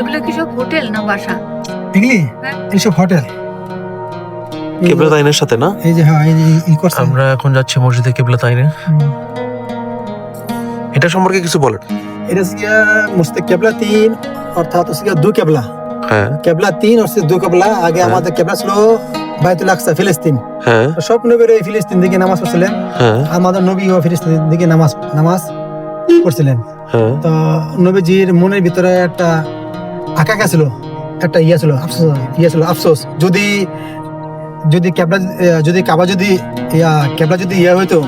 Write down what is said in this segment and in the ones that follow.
এগুলো কি সব হোটেল না বাসা? এগুলি হ্যাঁ। হোটেল। কেবলা তাইনের সাথে না? এই যে হ্যাঁ এই করছে। আমরা এখন যাচ্ছি মসজিদে কেবলা তাইনে এটা সম্পর্কে কিছু বলেন। এটা গিয়া কেবলা তিন অর্থাৎ গিয়া দু কেবলা। হ্যাঁ। কেবলা তিন হচ্ছে দু কেবলা। আগে হ্যাঁ। আমাদের কেবলা ছিল বাইতুল আকসা ফিলিস্তিন। হ্যাঁ। সব নবীর এই ফিলিস্তিন দিকে নামাজ পড়ছিলেন। হ্যাঁ। আমাদের নবী ও ফিলিস্তিন দিকে নামাজ নামাজ পড়ছিলেন। হ্যাঁ। তো নবীজির মনের ভিতরে একটা ছিল একটা ইয়া ছিল আফসোস ইয়া ছিল আফসোস। যদি যদি ক্যাবলা যদি কাবা যদি ইয়া ক্যাবলা যদি ইয়া হইতো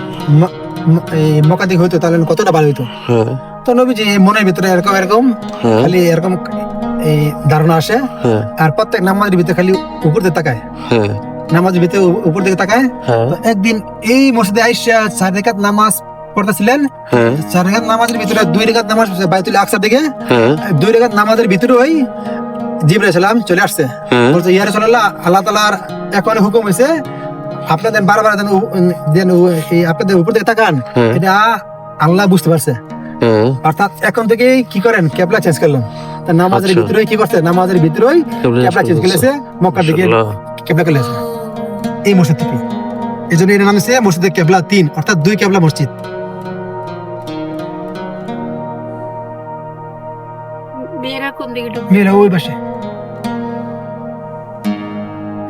হইতো তাহলে কতটা ভালো হইতো? হ্যাঁ। তো নবীজি মনের ভিতরে এরকম এরকম হ্যাঁ। খালি এরকম এই ধারণা আসে। হ্যাঁ। আর প্রত্যেক নামাজের ভিতরে খালি উপর দিকে তাকায়। নামাজের ভিতরে উপর দিকে তাকায়। একদিন এই মসজিদে আইসা চার রেখাত নামাজ পড়তেছিলেন হ্যাঁ। চার রেখাত নামাজের ভিতরে দুই রেখাত নামাজ বাইতুল আকসার দিকে হ্যাঁ। দুই রেখাত নামাজের ভিতরে ওই জিবরাইল সালাম চলে আসছে। হ্যাঁ। বলছে ইয়া রাসূলুল্লাহ আল্লাহ তাআলার এখন হুকুম হয়েছে আপনাদের বারবার এই আপনাদের উপর দিকে তাকান। এটা আল্লাহ বুঝতে পারছে। অর্থাৎ এখন থেকে কি করেন? কেবলা চেঞ্জ করলেন। তা নামাজের আচ্ছা। ভিতরে কি করছে? নামাজের ভিতরে কেবলা চেঞ্জ করেছে। মক্কার দিকে কেবলা করে এই মসজিদ থেকে এই জন্য এর নাম হচ্ছে মসজিদে কেবলা তিন অর্থাৎ দুই কেবলা মসজিদ। কোন দিকে ঢুকবে মেয়েরা ওই পাশে।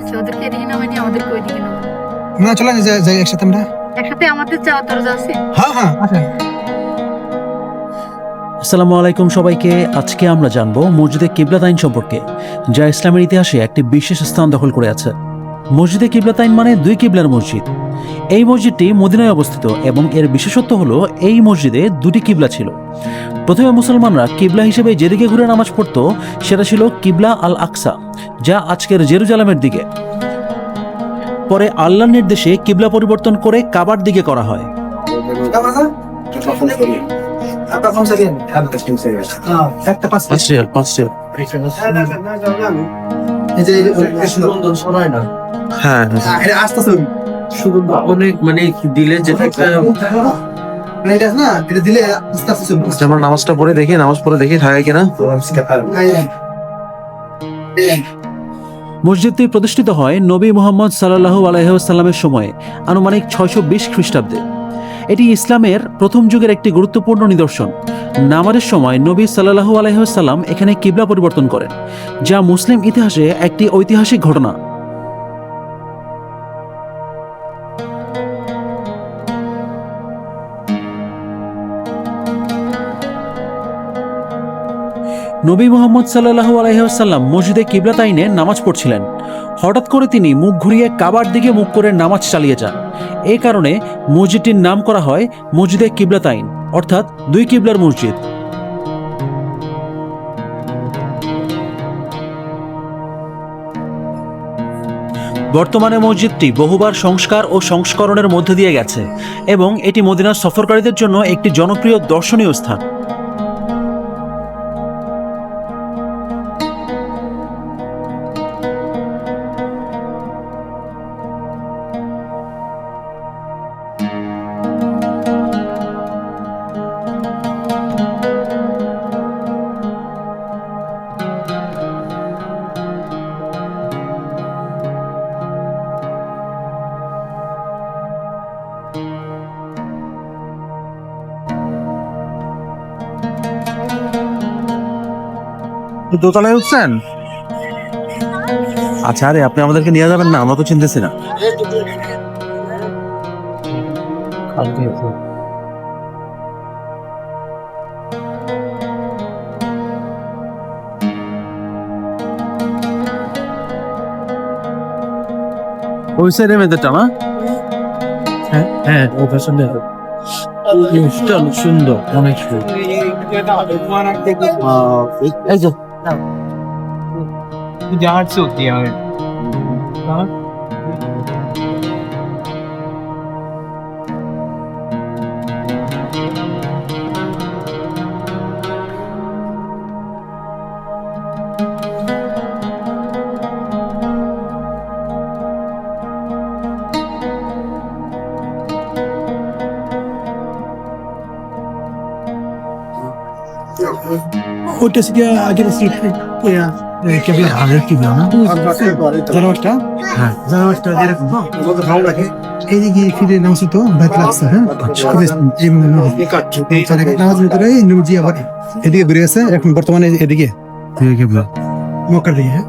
আচ্ছা, ওদেরকে এদিকে নামাইনি আমাদেরকে ওইদিকে নামাই। না চলে যাই একসাথে আমরা। একসাথে আমাদের যাওয়ার দরজা আছে? হ্যাঁ হ্যাঁ আসেন আসসালামু আলাইকুম সবাইকে। আজকে আমরা জানব মসজিদে কিবলাতাইন সম্পর্কে যা ইসলামের ইতিহাসে একটি বিশেষ স্থান দখল করে আছে। মসজিদে কিবলাতাইন মানে দুই কিবলার মসজিদ। এই মসজিদটি মদিনায় অবস্থিত এবং এর বিশেষত্ব হলো এই মসজিদে দুটি কিবলা ছিল। প্রথমে মুসলমানরা কিবলা হিসেবে যেদিকে ঘুরে নামাজ পড়ত সেটা ছিল কিবলা আল আকসা যা আজকের জেরুজালামের দিকে। পরে আল্লাহর নির্দেশে কিবলা পরিবর্তন করে কাবার দিকে করা হয়। একটা হ্যাঁ। এটা অনেক মানে দিলে যেটা আমরা নামাজটা পড়ে দেখি নামাজ পড়ে দেখি থাকে কিনা? মসজিদটি প্রতিষ্ঠিত হয় নবী মোহাম্মদ সাল্লাহু আলাইসাল্লামের সময়ে আনুমানিক ছয়শো বিশ খ্রিস্টাব্দে। এটি ইসলামের প্রথম যুগের একটি গুরুত্বপূর্ণ নিদর্শন। নামাজের সময় নবী সাল্লাহু আলাইসাল্লাম এখানে কিবলা পরিবর্তন করেন, যা মুসলিম ইতিহাসে একটি ঐতিহাসিক ঘটনা। নবী মোহাম্মদ সাল্লাহু আলাইসাল্লাম মসজিদে কিবলাতাইনে নামাজ পড়ছিলেন। হঠাৎ করে তিনি মুখ ঘুরিয়ে কাবার দিকে মুখ করে নামাজ চালিয়ে যান। এই কারণে মসজিদটির নাম করা হয় মসজিদে কিবলাতাইন অর্থাৎ দুই কিবলার মসজিদ। বর্তমানে মসজিদটি বহুবার সংস্কার ও সংস্করণের মধ্যে দিয়ে গেছে এবং এটি মদিনার সফরকারীদের জন্য একটি জনপ্রিয় দর্শনীয় স্থান। দোতলায় উঠছেন? আচ্ছা আরে আপনি আমাদেরকে নিয়ে যাবেন না আমরা তো চিনতেছি না। ওই সাইডে মেয়েদেরটা না হ্যাঁ ওটা শুনে সুন্দর অনেক সুন্দর। এই যে मतलब, गुजरात से होती है। हाँ। ওইটা থেকে আগের সিট কেবল আগের কি না জানোয়ারটা হ্যাঁ জানোয়ারটা যেরকম ভালো রাখে এইদিকে ফিরে নামছি তো ব্যাক লাগছে হ্যাঁ নামাজ ভিতরে নুজি আবার এদিকে বেরিয়ে গেছে এখন বর্তমানে এদিকে মক্কার দিকে হ্যাঁ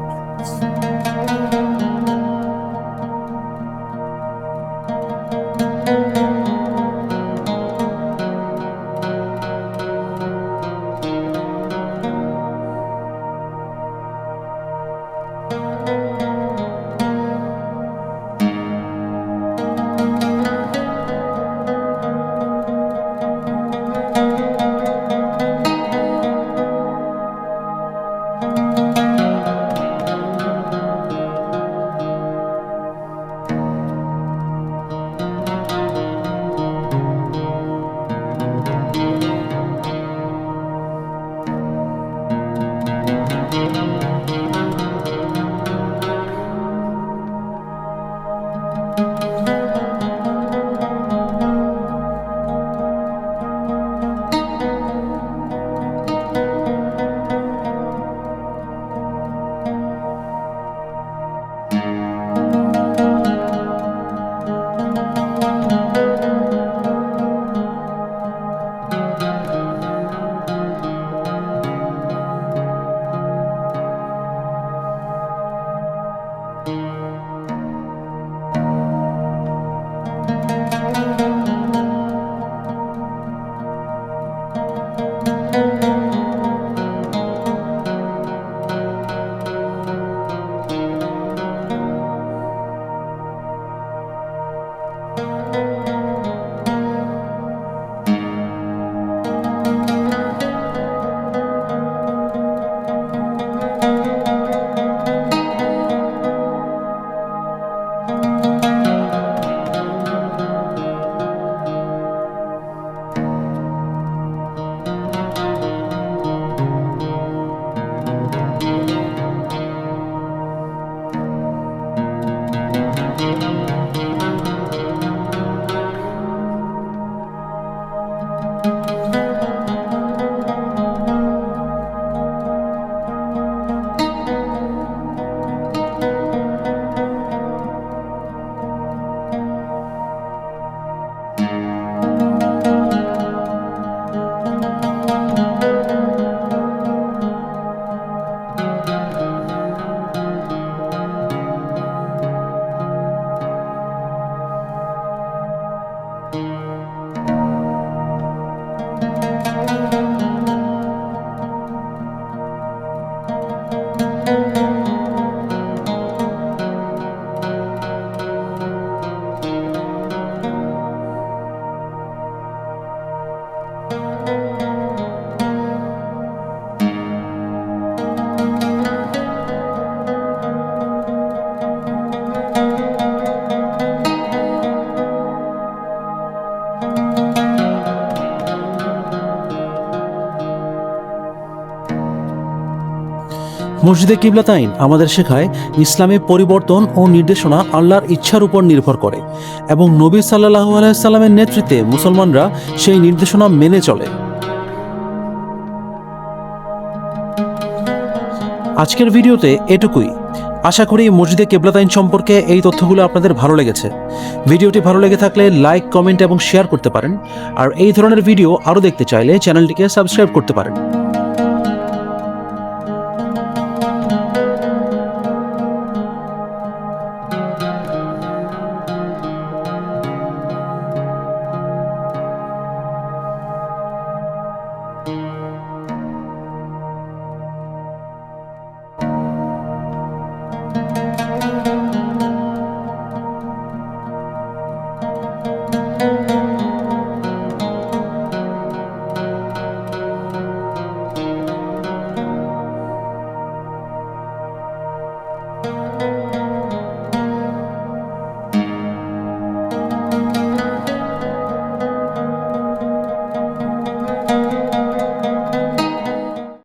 মসজিদে কিবলাতাইন আমাদের শেখায় ইসলামে পরিবর্তন ও নির্দেশনা আল্লাহর ইচ্ছার উপর নির্ভর করে এবং নবী সাল্লাহু আলাইসাল্লামের নেতৃত্বে মুসলমানরা সেই নির্দেশনা মেনে চলে। আজকের ভিডিওতে এটুকুই। আশা করি মসজিদে কেবলাতাইন সম্পর্কে এই তথ্যগুলো আপনাদের ভালো লেগেছে। ভিডিওটি ভালো লেগে থাকলে লাইক, কমেন্ট এবং শেয়ার করতে পারেন। আর এই ধরনের ভিডিও আরও দেখতে চাইলে চ্যানেলটিকে সাবস্ক্রাইব করতে পারেন।